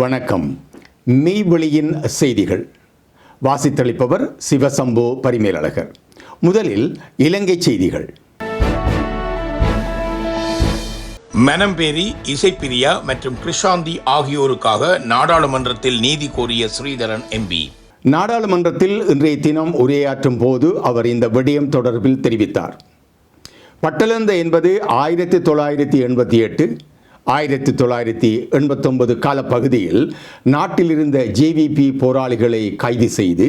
வணக்கம். மெய்வெளியின் செய்திகள். வாசித்தளிப்பவர் சிவசம்பு பரிமேலழகர். முதலில் இலங்கை செய்திகள். மனம்பேரி இசைப்பிரியா மற்றும் கிருஷாந்தி ஆகியோருக்காக நாடாளுமன்றத்தில் நீதி கோரிய ஸ்ரீதரன் எம்பி நாடாளுமன்றத்தில் இன்றைய தினம் உரையாற்றும் போது அவர் இந்த விடயம் தொடர்பில் தெரிவித்தார். பட்டலந்த என்பது ஆயிரத்தி தொள்ளாயிரத்தி எண்பத்தி எட்டு ஆயிரத்தி தொள்ளாயிரத்தி எண்பத்தொன்பது காலப்பகுதியில் நாட்டில் இருந்த ஜேவிபி போராளிகளை கைது செய்து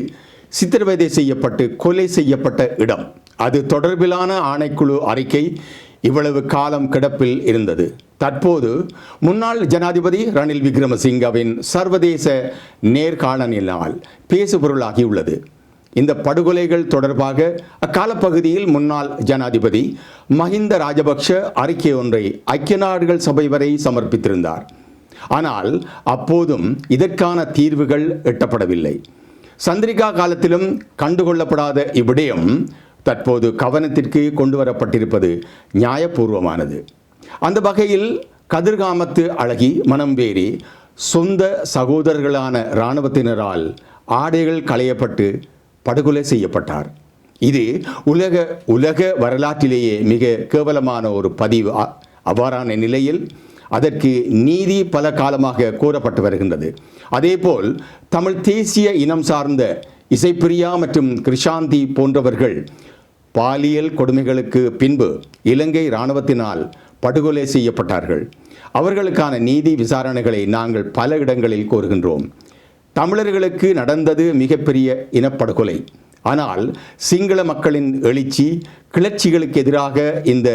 சித்திரவதை செய்யப்பட்டு கொலை செய்யப்பட்ட இடம். அது தொடர்பிலான ஆணைக்குழு அறிக்கை இவ்வளவு காலம் கிடப்பில் இருந்தது. தற்போது முன்னாள் ஜனாதிபதி ரணில் விக்ரமசிங்கவின் சர்வதேச நேர்காணலினால் பேசுபொருளாகியுள்ளது. இந்த படுகொலைகள் தொடர்பாக அக்காலப்பகுதியில் முன்னாள் ஜனாதிபதி மஹிந்த ராஜபக்ஷ அறிக்கை ஒன்றை ஐக்கிய நாடுகள் சபை வரை சமர்ப்பித்திருந்தார். ஆனால் அப்போதும் இதற்கான தீர்வுகள் எட்டப்படவில்லை. சந்திரிகா காலத்திலும் கண்டுகொள்ளப்படாத இவ்விடயம் தற்போது கவனத்திற்கு கொண்டு வரப்பட்டிருப்பது நியாயபூர்வமானது. அந்த வகையில் கதிர்காமத்து அழகி மனம்பேறி சொந்த சகோதரர்களான இராணுவத்தினரால் ஆடைகள் களையப்பட்டு படுகொலை செய்யப்பட்டார். இது உலக உலக வரலாற்றிலேயே மிக கேவலமான ஒரு பதிவு. அவ்வாறான நிலையில் அதற்கு நீதி பல காலமாக கோரப்பட்டு வருகின்றது. அதேபோல் தமிழ் தேசிய இனம் சார்ந்த இசைப்பிரியா மற்றும் கிருஷாந்தி போன்றவர்கள் பாலியல் கொடுமைகளுக்கு பின்பு இலங்கை இராணுவத்தினால் படுகொலை செய்யப்பட்டார்கள். அவர்களுக்கான நீதி விசாரணைகளை நாங்கள் பல இடங்களில் கோருகின்றோம் தமிழர்களுக்கு நடந்தது மிகப்பெரிய இனப்படுகொலை. ஆனால் சிங்கள மக்களின் எழுச்சி கிளர்ச்சிகளுக்கு எதிராக இந்த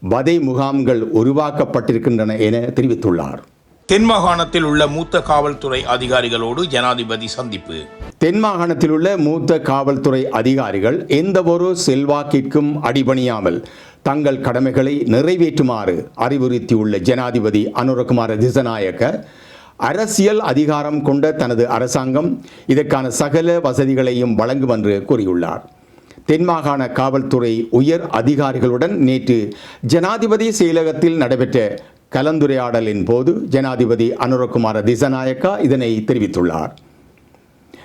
வதை முகாம்கள் உருவாக்கப்பட்டிருக்கின்றன என தெரிவித்துள்ளார். தென் மாகாணத்தில் உள்ள மூத்த காவல்துறை அதிகாரிகளோடு ஜனாதிபதி சந்திப்பு. தென் மாகாணத்தில் உள்ள மூத்த காவல்துறை அதிகாரிகள் எந்தவொரு செல்வாக்கிற்கும் அடிபணியாமல் தங்கள் கடமைகளை நிறைவேற்றுமாறு அறிவுறுத்தியுள்ள ஜனாதிபதி அனுரகுமார திசநாயக்க அரசியல் அதிகாரம் கொண்ட தனது அரசாங்கம் இதற்கான சகல வசதிகளையும் வழங்கும் என்று கூறியுள்ளார். தென்மாகாண காவல்துறை உயர் அதிகாரிகளுடன் நேற்று ஜனாதிபதி செயலகத்தில் நடைபெற்ற கலந்துரையாடலின் போது ஜனாதிபதி அனுரகுமார திசநாயக்கா இதனை தெரிவித்துள்ளார்.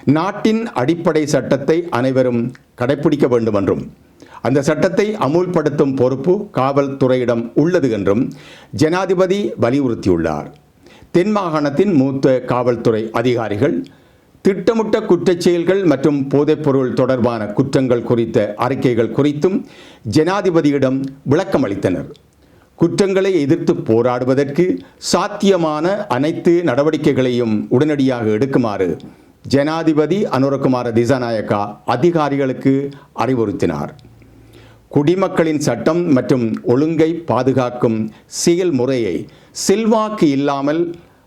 நாட்டின் அடிப்படை சட்டத்தை அனைவரும் கடைப்பிடிக்க வேண்டும் என்றும் அந்த சட்டத்தை அமுல்படுத்தும் பொறுப்பு காவல்துறையிடம் உள்ளது என்றும் ஜனாதிபதி வலியுறுத்தியுள்ளார். தென் மாகாணத்தின் மூத்த காவல்துறை அதிகாரிகள் திட்டமிட்ட குற்றச் செயல்கள் மற்றும் போதைப்பொருள் தொடர்பான குற்றங்கள் குறித்த அறிக்கைகள் குறித்தும் ஜனாதிபதியிடம் விளக்கம் அளித்தனர். குற்றங்களை எதிர்த்து போராடுவதற்கு சாத்தியமான அனைத்து நடவடிக்கைகளையும் உடனடியாக எடுக்குமாறு ஜனாதிபதி அனுரகுமார திசாநாயக்கா அதிகாரிகளுக்கு அறிவுறுத்தினார். குடிமக்களின் சட்டம் மற்றும் ஒழுங்கை பாதுகாக்கும் செயல்முறையை செல்வாக்கு இல்லாமல்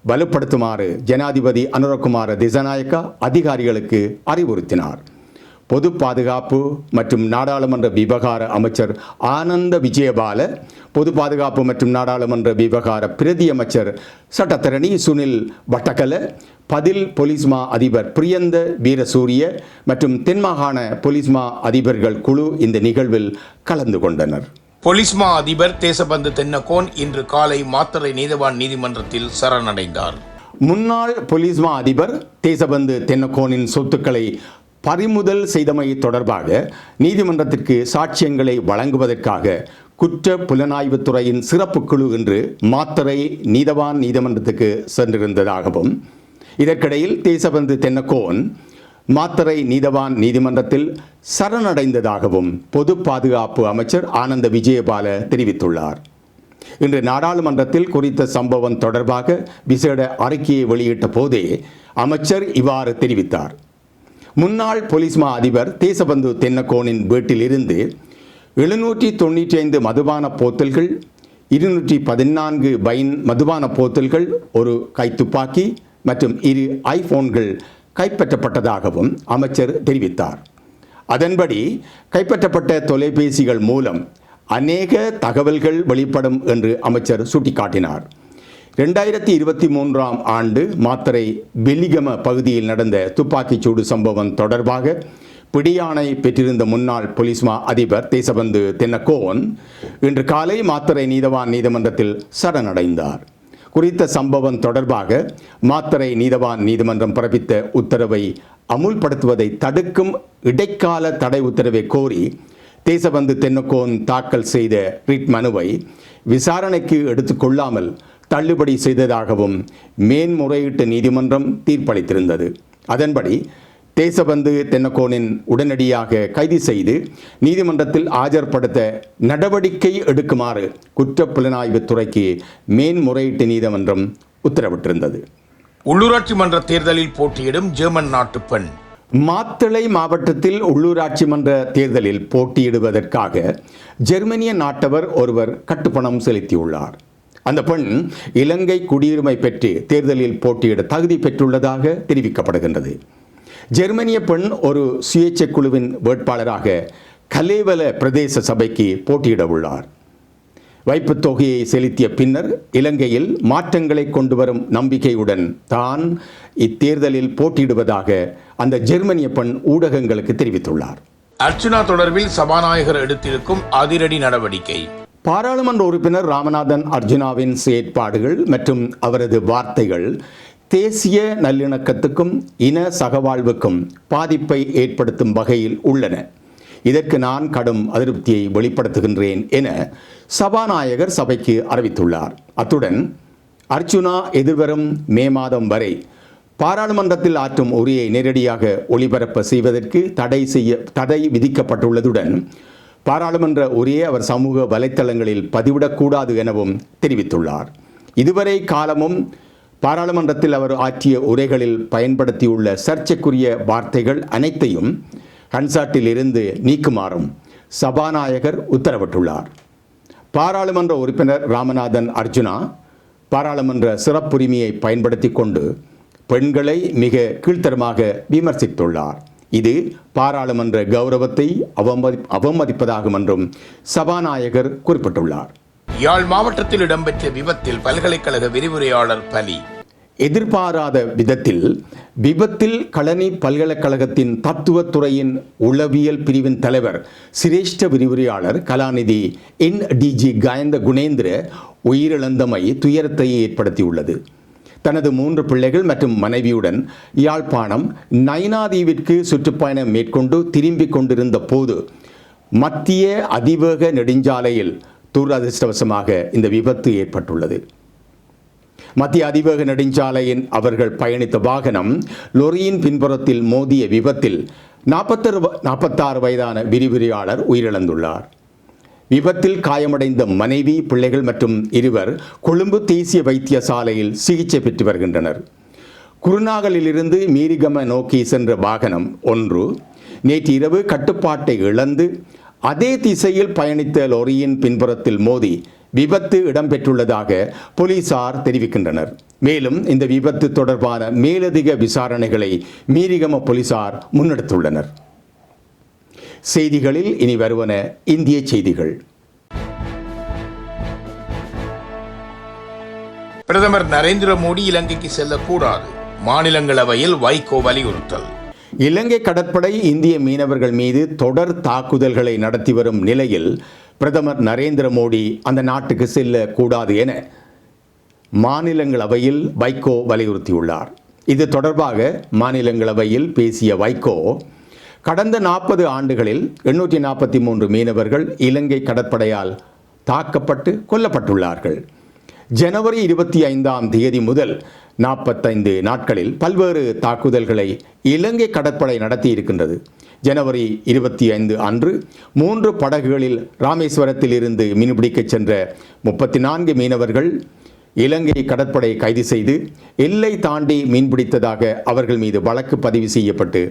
வலுப்படுத்துமாறு ஜனாதிபதி அனுரகுமார திசநாயக்கா அதிகாரிகளுக்கு அறிவுறுத்தினார். பொது பாதுகாப்பு மற்றும் நாடாளுமன்ற விவகார அமைச்சர் ஆனந்த விஜயபால பொது பாதுகாப்பு மற்றும் நாடாளுமன்ற விவகார பிரதி அமைச்சர் சட்டத்தரணி சுனில் வட்டக்கல பதில் பொலிஸ்மா அதிபர் பிரியந்த வீரசூரிய மற்றும் தென்மாகாண பொலிஸ்மா அதிபர்கள் குழு இந்த நிகழ்வில் கலந்து கொண்டனர். பொலிஸ்மா அதிபர் தேசபந்து தென்னகோன் இன்று காலை மாத்தறை நீதவான் நீதிமன்றத்தில் சரணடைந்தார். முன்னாள் பொலிஸ்மா அதிபர் தேசபந்து தென்னக்கோனின் சொத்துக்களை பறிமுதல் செய்தமை தொடர்பாக நீதிமன்றத்திற்கு சாட்சியங்களை வழங்குவதற்காக குற்ற புலனாய்வுத் துறையின் சிறப்பு குழு என்று மாத்தரை நீதவான் நீதிமன்றத்துக்கு சென்றிருந்ததாகவும் இதற்கிடையில் தேசபந்து தென்னக்கோன் மாத்தரை நீதவான் நீதிமன்றத்தில் சரணடைந்ததாகவும் பொது பாதுகாப்பு அமைச்சர் ஆனந்த விஜயபால தெரிவித்துள்ளார். இன்று நாடாளுமன்றத்தில் குறித்த சம்பவம் தொடர்பாக விசேட அறிக்கையை வெளியிட்ட போதே அமைச்சர் இவ்வாறு தெரிவித்தார். முன்னாள் போலீஸ்மா அதிபர் தேசபந்து தென்னக்கோனின் வீட்டிலிருந்து எழுநூற்றி தொண்ணூற்றி ஐந்து மதுபான போத்தல்கள் இருநூற்றி பதினான்கு பைன் மதுபான போத்தல்கள் ஒரு கைத்துப்பாக்கி மற்றும் இரு ஐபோன்கள் கைப்பற்றப்பட்டதாகவும் அமைச்சர் தெரிவித்தார். அதன்படி கைப்பற்றப்பட்ட தொலைபேசிகள் மூலம் அநேக தகவல்கள் வெளிப்படும் என்று அமைச்சர் சுட்டிக்காட்டினார். ரெண்டாயிரத்தி இருபத்தி மூன்றாம் ஆண்டு மாத்தரை வெலிகம பகுதியில் நடந்த துப்பாக்கிச்சூடு சம்பவம் தொடர்பாக பிடியானை பெற்றிருந்த முன்னாள் பொலிஸ்மா அதிபர் தேசபந்து தென்னக்கோன் இன்று காலை மாத்தரை நீதவான் நீதிமன்றத்தில் சரணடைந்தார். குறித்த சம்பவம் தொடர்பாக மாத்தரை நீதவான் நீதிமன்றம் பிறப்பித்த உத்தரவை அமுல்படுத்துவதை தடுக்கும் இடைக்கால தடை உத்தரவை கோரி தேசபந்து தென்னக்கோன் தாக்கல் செய்த ரிட் மனுவை விசாரணைக்கு எடுத்துக்கொள்ளாமல் தள்ளுபடி செய்ததாகவும் மேன்முறையீட்டு நீதிமன்றம் தீர்ப்பளித்திருந்தது. அதன்படி தேசபந்து தென்னக்கோனின் உடனடியாக கைது செய்து நீதிமன்றத்தில் ஆஜர்படுத்த நடவடிக்கை எடுக்குமாறு குற்றப்புலனாய்வுத் துறைக்கு மேன்முறையீட்டு நீதிமன்றம் உத்தரவிட்டிருந்தது. உள்ளூராட்சி மன்ற தேர்தலில் போட்டியிடும் ஜெர்மன் நாட்டு பெண். மாத்தளை மாவட்டத்தில் உள்ளூராட்சி மன்ற தேர்தலில் போட்டியிடுவதற்காக ஜெர்மனிய நாட்டவர் ஒருவர் கட்டுப்பணம் செலுத்தியுள்ளார். அந்த பெண் இலங்கை குடியுரிமை பெற்று தேர்தலில் போட்டியிட தகுதி பெற்றுள்ளதாக தெரிவிக்கப்படுகின்றது. ஜெர்மனிய பெண் ஒரு சுயேட்சை குழுவின் வேட்பாளராக கலேவல பிரதேச சபைக்கு போட்டியிட உள்ளார். வைப்புத் தொகையை செலுத்திய பின்னர் இலங்கையில் மாற்றங்களை கொண்டு வரும் நம்பிக்கையுடன் தான் இத்தேர்தலில் போட்டியிடுவதாக அந்த ஜெர்மனிய பெண் ஊடகங்களுக்கு தெரிவித்துள்ளார். அர்ச்சுனா தொடர்பில் சபாநாயகர் எடுத்திருக்கும் அதிரடி நடவடிக்கை. பாராளுமன்ற உறுப்பினர் ராமநாதன் அர்ஜுனாவின் செயற்பாடுகள் மற்றும் அவரது வார்த்தைகள் தேசிய நல்லிணக்கத்துக்கும் இன சகவாழ்வுக்கும் பாதிப்பை ஏற்படுத்தும் வகையில் உள்ளன. இதற்கு நான் கடும் அதிருப்தியை வெளிப்படுத்துகின்றேன் என சபாநாயகர் சபைக்கு அறிவித்துள்ளார். அத்துடன் அர்ச்சுனா எதிர்வரும் மே மாதம் வரை பாராளுமன்றத்தில் ஆற்றும் உரையை நேரடியாக ஒளிபரப்ப செய்வதற்கு தடை செய்ய தடை விதிக்கப்பட்டுள்ளதுடன் பாராளுமன்ற உரையை அவர் சமூக வலைத்தளங்களில் பதிவிடக்கூடாது எனவும் தெரிவித்துள்ளார். இதுவரை காலமும் பாராளுமன்றத்தில் அவர் ஆற்றிய உரைகளில் பயன்படுத்தியுள்ள சர்ச்சைக்குரிய வார்த்தைகள் அனைத்தையும் ஹன்சாட்டில் இருந்து நீக்குமாறும் சபாநாயகர் உத்தரவிட்டுள்ளார். பாராளுமன்ற உறுப்பினர் ராமநாதன் அர்ஜுனா பாராளுமன்ற சிறப்புரிமையை பயன்படுத்தி கொண்டு பெண்களை மிக கீழ்த்தரமாக விமர்சித்துள்ளார். இது பாராளுமன்ற கௌரவத்தை அவமதி அவமதிப்பதாகும் என்றும் சபாநாயகர் குறிப்பிட்டுள்ளார். யாழ் மாவட்டத்தில் இடம்பெற்ற விபத்தில் பல்கலைக்கழக விரிவுரையாளர் பலி. எதிர்பாராத விதத்தில் விபத்தில் களனி பல்கலைக்கழகத்தின் தத்துவத்துறையின் உளவியல் பிரிவின் தலைவர் சிரேஷ்ட விரிவுரையாளர் கலாநிதி என் டிஜி காயந்த குணேந்திர உயிரிழந்தமை துயரத்தை ஏற்படுத்தியுள்ளது. தனது மூன்று பிள்ளைகள் மற்றும் மனைவியுடன் யாழ்ப்பாணம் நைனாதீவிற்கு சுற்றுப்பயணம் மேற்கொண்டு திரும்பிக் கொண்டிருந்த போது மத்திய அதிவேக நெடுஞ்சாலையில் துரதிருஷ்டவசமாக இந்த விபத்து ஏற்பட்டுள்ளது. மத்திய அதிவேக நெடுஞ்சாலையின் அவர்கள் பயணித்த வாகனம் லொரியின் பின்புறத்தில் மோதிய விபத்தில் நாற்பத்தொரு நாற்பத்தாறு வயதான விரிவுரையாளர் உயிரிழந்துள்ளார். விபத்தில் காயமடைந்த மனைவி பிள்ளைகள் மற்றும் இருவர் கொழும்பு தேசிய வைத்தியசாலையில் சிகிச்சை பெற்று வருகின்றனர். குருநாகலிலிருந்து மீரிகம நோக்கி சென்ற வாகனம் ஒன்று நேற்று இரவு கட்டுப்பாட்டை இழந்து அதே திசையில் பயணித்த லொரியின் பின்புறத்தில் மோதி விபத்து இடம்பெற்றுள்ளதாக போலீசார் தெரிவிக்கின்றனர். மேலும் இந்த விபத்து தொடர்பான மேலதிக விசாரணைகளை மீரிகம போலீசார் முன்னெடுத்துள்ளனர். செய்திகளில் இனி வருவன இந்திய செய்திகள். பிரதமர் நரேந்திர மோடி இலங்கைக்கு செல்லக்கூடாது. மாநிலங்களவையில் வைகோ வலியுறுத்தல். இலங்கை கடற்படை இந்திய மீனவர்கள் மீது தொடர் தாக்குதல்களை நடத்தி வரும் நிலையில் பிரதமர் நரேந்திர மோடி அந்த நாட்டுக்கு செல்லக்கூடாது என மாநிலங்களவையில் வைகோ வலியுறுத்தியுள்ளார். இது தொடர்பாக மாநிலங்களவையில் பேசிய வைகோ கடந்த நாற்பது ஆண்டுகளில் எண்ணூற்றி நாற்பத்தி மூன்று மீனவர்கள் இலங்கை கடற்படையால் தாக்கப்பட்டு கொல்லப்பட்டுள்ளார்கள். ஜனவரி இருபத்தி ஐந்தாம் தேதி முதல் நாற்பத்தைந்து நாட்களில் பல்வேறு தாக்குதல்களை இலங்கை கடற்படை நடத்தி இருக்கின்றது. ஜனவரி இருபத்தி ஐந்து அன்று மூன்று படகுகளில் ராமேஸ்வரத்தில் இருந்து மீன்பிடிக்கச் சென்ற முப்பத்தி நான்கு மீனவர்கள் இலங்கை கடற்படை கைது செய்து எல்லை தாண்டி மீன்பிடித்ததாக அவர்கள் மீது வழக்கு பதிவு செய்யப்பட்டு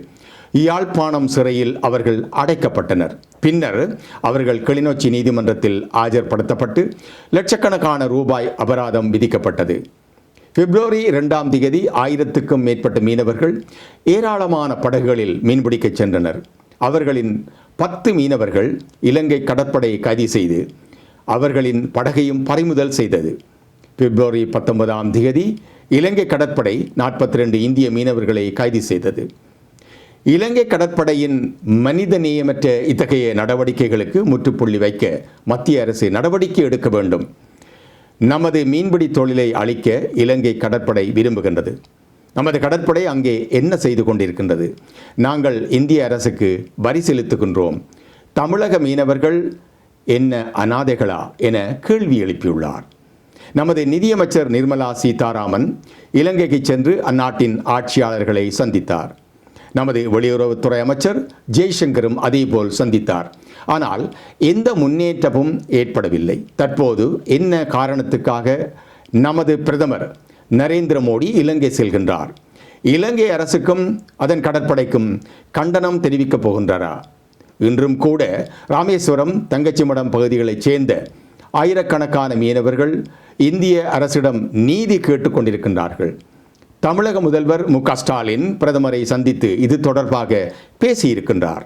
யாழ்ப்பாணம் சிறையில் அவர்கள் அடைக்கப்பட்டனர். பின்னர் அவர்கள் கிளிநொச்சி நீதிமன்றத்தில் ஆஜர்படுத்தப்பட்டு லட்சக்கணக்கான ரூபாய் அபராதம் விதிக்கப்பட்டது. பிப்ரவரி இரண்டாம் தேதி ஆயிரத்துக்கும் மேற்பட்ட மீனவர்கள் ஏராளமான படகுகளில் மீன்பிடிக்கச் சென்றனர். அவர்களின் பத்து மீனவர்கள் இலங்கை கடற்படை கைது செய்து அவர்களின் படகையும் பறிமுதல் செய்தது. பிப்ரவரி பத்தொன்பதாம் தேதி இலங்கை கடற்படை நாற்பத்தி ரெண்டு இந்திய மீனவர்களை கைது செய்தது. இலங்கை கடற்படையின் மனித நேயமற்ற இத்தகைய நடவடிக்கைகளுக்கு முற்றுப்புள்ளி வைக்க மத்திய அரசு நடவடிக்கை எடுக்க வேண்டும். நமது மீன்பிடி தொழிலை அழிக்க இலங்கை கடற்படை விரும்புகின்றது. நமது கடற்படை அங்கே என்ன செய்து கொண்டிருக்கின்றது? நாங்கள் இந்திய அரசுக்கு வரி செலுத்துகின்றோம். தமிழக மீனவர்கள் என்ன அனாதைகளா என கேள்வி எழுப்பியுள்ளார். நமது நிதியமைச்சர் நிர்மலா சீதாராமன் இலங்கைக்கு சென்று அந்நாட்டின் ஆட்சியாளர்களை சந்தித்தார். நமது வெளியுறவுத்துறை அமைச்சர் ஜெய்சங்கரும் அதேபோல் சந்தித்தார். ஆனால் எந்த முன்னேற்றமும் ஏற்படவில்லை. தற்போது என்ன காரணத்துக்காக நமது பிரதமர் நரேந்திர மோடி இலங்கை செல்கின்றார்? இலங்கை அரசுக்கும் அதன் கடற்படைக்கும் கண்டனம் தெரிவிக்கப் போகின்றாரா இன்றும் கூட ராமேஸ்வரம் தங்கச்சிமடம் பகுதிகளைச் சேர்ந்த ஆயிரக்கணக்கான மீனவர்கள் இந்திய அரசிடம் நீதி கேட்டுக்கொண்டிருக்கின்றார்கள் தமிழக முதல்வர் மு ஸ்டாலின் பிரதமரை சந்தித்து இது தொடர்பாக பேசியிருக்கின்றார்.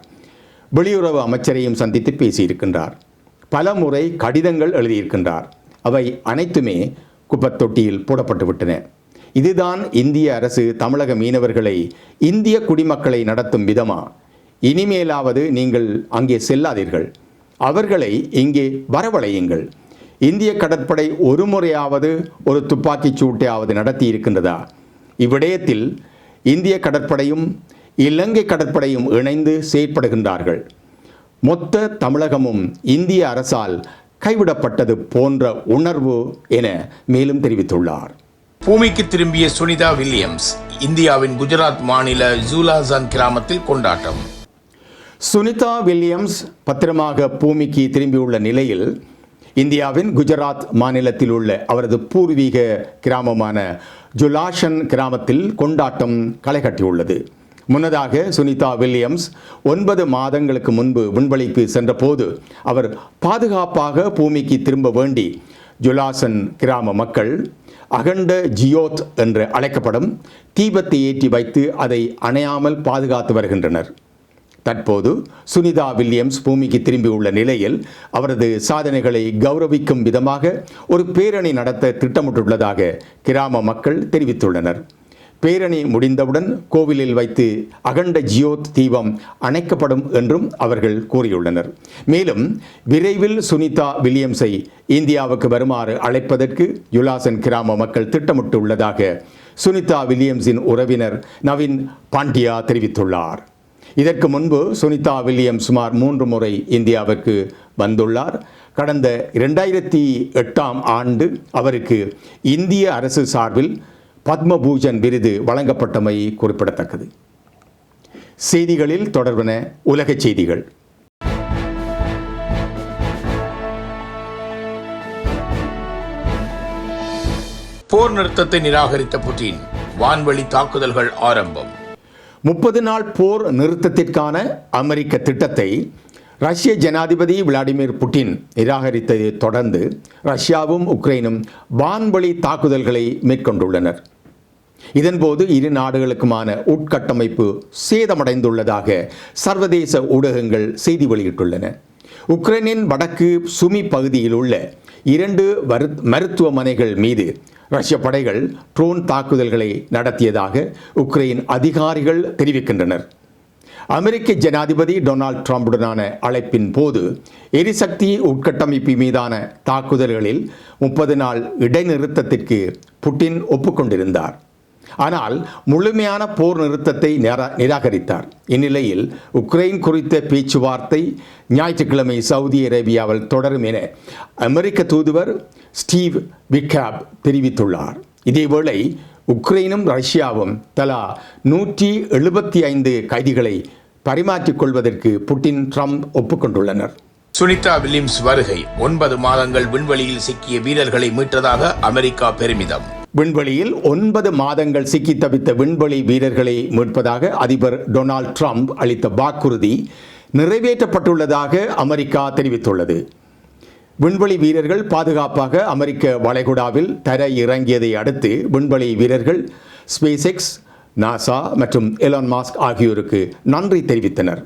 வெளியுறவு அமைச்சரையும் சந்தித்து பேசியிருக்கின்றார். பல முறை கடிதங்கள் எழுதியிருக்கின்றார். அவை அனைத்துமே குப்பத்தொட்டியில் போடப்பட்டுவிட்டன இதுதான் இந்திய அரசு தமிழக மீனவர்களை இந்திய குடிமக்களை நடத்தும் விதமா? இனிமேலாவது நீங்கள் அங்கே செல்லாதீர்கள். அவர்களை இங்கே வரவழையுங்கள். இந்திய கடற்படை ஒரு முறையாவது ஒரு துப்பாக்கிச் சூட்டையாவது நடத்தி இருக்கின்றதா இவ்விடயத்தில் இந்திய கடற்படையும் இலங்கை கடற்படையும் இணைந்து செயற்படுகின்றார்கள். மொத்த தமிழகமும் இந்திய அரசால் கைவிடப்பட்டது போன்ற உணர்வு என மேலும் தெரிவித்துள்ளார். பூமிக்கு திரும்பிய சுனிதா வில்லியம்ஸ் இந்தியாவின் குஜராத் மாநில ஜூலாசான் கிராமத்தில் கொண்டாட்டம். சுனிதா வில்லியம்ஸ் பத்திரமாக பூமிக்கு திரும்பியுள்ள நிலையில் இந்தியாவின் குஜராத் மாநிலத்தில் உள்ள அவரது பூர்வீக கிராமமான ஜுலாஷன் கிராமத்தில் கொண்டாட்டம் களைகட்டியுள்ளது. முன்னதாக சுனிதா வில்லியம்ஸ் ஒன்பது மாதங்களுக்கு முன்பு விண்வெளிக்கு சென்றபோது அவர் பாதுகாப்பாக பூமிக்கு திரும்ப வேண்டி ஜுலாசன் கிராம மக்கள் அகண்ட ஜியோத் என்று அழைக்கப்படும் தீபத்தை ஏற்றி வைத்து அதை அணையாமல் பாதுகாத்து வருகின்றனர். தற்போது சுனிதா வில்லியம்ஸ் பூமிக்கு திரும்பியுள்ள நிலையில் அவரது சாதனைகளை கௌரவிக்கும் விதமாக ஒரு பேரணி நடத்த திட்டமிட்டுள்ளதாக கிராம மக்கள் தெரிவித்துள்ளனர். பேரணி முடிந்தவுடன் கோவிலில் வைத்து அகண்ட ஜியோத் தீபம் அணைக்கப்படும் என்றும் அவர்கள் கூறியுள்ளனர். மேலும் விரைவில் சுனிதா வில்லியம்ஸை இந்தியாவுக்கு வருமாறு அழைப்பதற்கு யுலாசன் கிராம மக்கள் திட்டமிட்டுள்ளதாக சுனிதா வில்லியம்ஸின் உறவினர் நவீன் பாண்டியா தெரிவித்துள்ளார். இதற்கு முன்பு சுனிதா வில்லியம் சுமார் மூன்று முறை இந்தியாவிற்கு வந்துள்ளார். கடந்த இரண்டாயிரத்தி எட்டாம் ஆண்டு அவருக்கு இந்திய அரசு சார்பில் பத்மபூஜன் விருது வழங்கப்பட்டமை குறிப்பிடத்தக்கது. செய்திகளில் தொடர்பன உலகச் செய்திகள். போர் நிறுத்தத்தை நிராகரித்த புட்டின் வான்வழி தாக்குதல்கள் ஆரம்பம். முப்பது நாள் போர் நிறுத்தத்திற்கான அமெரிக்க திட்டத்தை ரஷ்ய ஜனாதிபதி விளாடிமிர் புட்டின் நிராகரித்ததை தொடர்ந்து ரஷ்யாவும் உக்ரைனும் வான்வழி தாக்குதல்களை மேற்கொண்டுள்ளனர். இதன்போது இரு நாடுகளுக்குமான உட்கட்டமைப்பு சேதமடைந்துள்ளதாக சர்வதேச ஊடகங்கள் செய்தி வெளியிட்டுள்ளன. உக்ரைனின் வடக்கு சுமி பகுதியில் உள்ள இரண்டு மருத்துவமனைகள் மீது ரஷ்ய படைகள் ட்ரோன் தாக்குதல்களை நடத்தியதாக உக்ரைன் அதிகாரிகள் தெரிவிக்கின்றனர். அமெரிக்க ஜனாதிபதி டொனால்ட் ட்ரம்புடனான அழைப்பின் போது எரிசக்தி உட்கட்டமைப்பு மீதான தாக்குதல்களில் முப்பது நாள் இடைநிறுத்தத்திற்கு புட்டின் ஒப்புக்கொண்டிருந்தார். ஆனால் முழுமையான போர் நிறுத்தத்தை நிராகரித்தார். இந்நிலையில் உக்ரைன் குறித்த பேச்சுவார்த்தை ஞாயிற்றுக்கிழமை சவுதி அரேபியாவில் தொடரும் என அமெரிக்க தூதுவர் ஸ்டீவ் விக்காப் தெரிவித்துள்ளார். இதேவேளை உக்ரைனும் ரஷ்யாவும் தலா நூற்றி எழுபத்தி ஐந்து கைதிகளை பரிமாற்றிக் கொள்வதற்கு புட்டின் ட்ரம்ப் ஒப்புக்கொண்டுள்ளனர். சுனிதா வில்லியம்ஸ் வருகை ஒன்பது மாதங்கள் விண்வெளியில் சிக்கிய வீரர்களை மீட்டதாக அமெரிக்கா பெருமிதம். விண்வெளியில் ஒன்பது மாதங்கள் சிக்கி தவித்த விண்வெளி வீரர்களை மீட்பதாக அதிபர் டொனால்ட் ட்ரம்ப் அளித்த வாக்குறுதி நிறைவேற்றப்பட்டுள்ளதாக அமெரிக்கா தெரிவித்துள்ளது. விண்வெளி வீரர்கள் பாதுகாப்பாக அமெரிக்க வளைகுடாவில் தர இறங்கியதை அடுத்து விண்வெளி வீரர்கள் ஸ்பேஸ்எக்ஸ் நாசா மற்றும் எலான் மாஸ்க் ஆகியோருக்கு நன்றி தெரிவித்தனர்.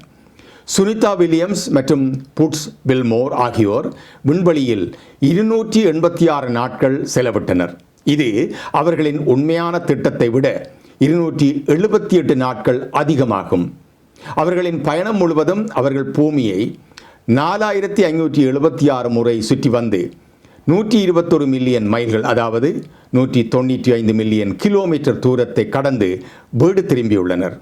சுனிதா வில்லியம்ஸ் மற்றும் புட்ஸ் பில்மோர் ஆகியோர் விண்வெளியில் இருநூற்றி எண்பத்தி ஆறு நாட்கள் செலவிட்டனர். இது அவர்களின் உண்மையான திட்டத்தை விட இருநூற்றி எழுபத்தி எட்டு நாட்கள் அதிகமாகும். அவர்களின் பயணம் முழுவதும் அவர்கள் பூமியை நாலாயிரத்தி ஐநூற்றி எழுபத்தி ஆறு முறை சுற்றி வந்து நூற்றி இருபத்தொரு மில்லியன் மைல்கள் அதாவது நூற்றி தொண்ணூற்றி ஐந்து மில்லியன் கிலோமீட்டர் தூரத்தை கடந்து வீடு திரும்பியுள்ளனர்.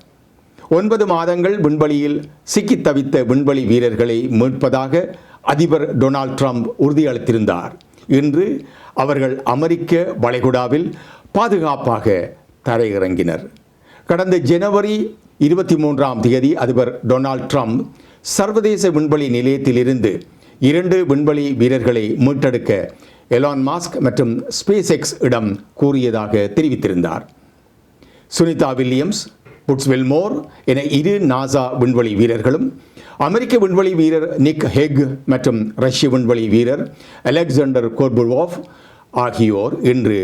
ஒன்பது மாதங்கள் விண்வெளியில் சிக்கி தவித்த விண்வெளி வீரர்களை மீட்பதாக அதிபர் டொனால்ட் ட்ரம்ப் உறுதியளித்திருந்தார். இன்று அவர்கள் அமெரிக்க வளைகுடாவில் பாதுகாப்பாக தரையிறங்கினர். கடந்த ஜனவரி இருபத்தி மூன்றாம் தேதி அதிபர் டொனால்ட் ட்ரம்ப் சர்வதேச விண்வெளி நிலையத்திலிருந்து இரண்டு விண்வெளி வீரர்களை மீட்டெடுக்க எலான் மாஸ்க் மற்றும் ஸ்பேஸ் எக்ஸ் இடம் கூறியதாக தெரிவித்திருந்தார். சுனிதா வில்லியம்ஸ் புட்ஸ்வெல்மோர் என இரு நாசா விண்வெளி வீரர்களும் அமெரிக்க விண்வெளி வீரர் நிக் ஹெக் மற்றும் ரஷ்ய விண்வெளி வீரர் அலெக்சாண்டர் கோர்புவாஃப் ஆகியோர் இன்று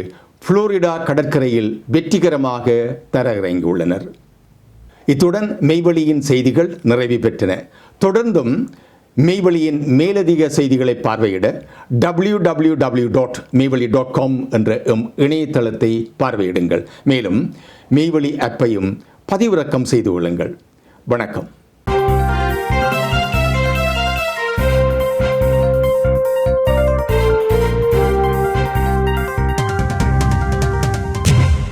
புளோரிடா கடற்கரையில் வெற்றிகரமாக தரையிறங்கியுள்ளனர். இத்துடன் மெய்வழியின் செய்திகள் நிறைவு பெற்றன. தொடர்ந்தும் மெய்வழியின் மேலதிக செய்திகளை பார்வையிட W W W dot Meivazhi dot com என்ற எம் இணையதளத்தை பார்வையிடுங்கள். மேலும் மெய்வழி ஆப்பையும் பதிவிறக்கம் செய்து கொள்ளுங்கள். வணக்கம்.